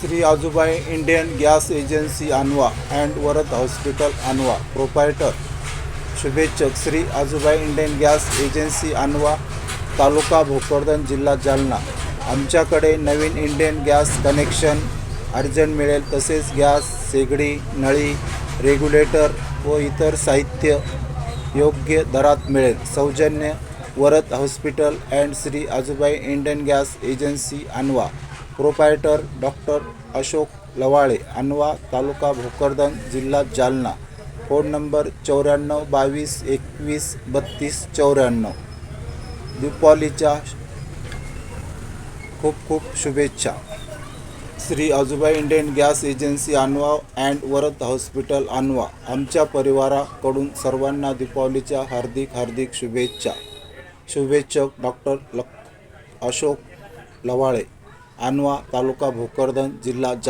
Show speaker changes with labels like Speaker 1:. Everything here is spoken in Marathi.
Speaker 1: Shri Ajubai Indian gas agency Anwa and Varad hospital Anwa proprietor शुभेच्छक. Shri Ajubai Indian gas agency Anwa taluka Bhokardan जिल्हा जालना. आमच्याकडे नवीन इंडियन गॅस कनेक्शन अर्जंट मिळेल. तसेच गॅस शेगडी नळी रेग्युलेटर व इतर साहित्य योग्य दरात मिळेल. सौजन्य Varad hospital and Shri Ajubai Indian gas agency Anwa. Proprietor doctor Ashok Lavale अनवा तालुका भोकरदन जिल्हा जालना. फोन नंबर चौऱ्याण्णव बावीस एकवीस बत्तीस चौऱ्याण्णव. दीपावलीच्या खूप खूप शुभेच्छा. Shri Ajubai Indian gas agency Anwa and Varad hospital Anwa आमच्या परिवाराकडून सर्वांना दीपावलीच्या हार्दिक हार्दिक शुभेच्छा. शुभेच्छक डॉक्टर लक अशोक लवाळे. आणवा तालुका भोकरदन जिल्हा जा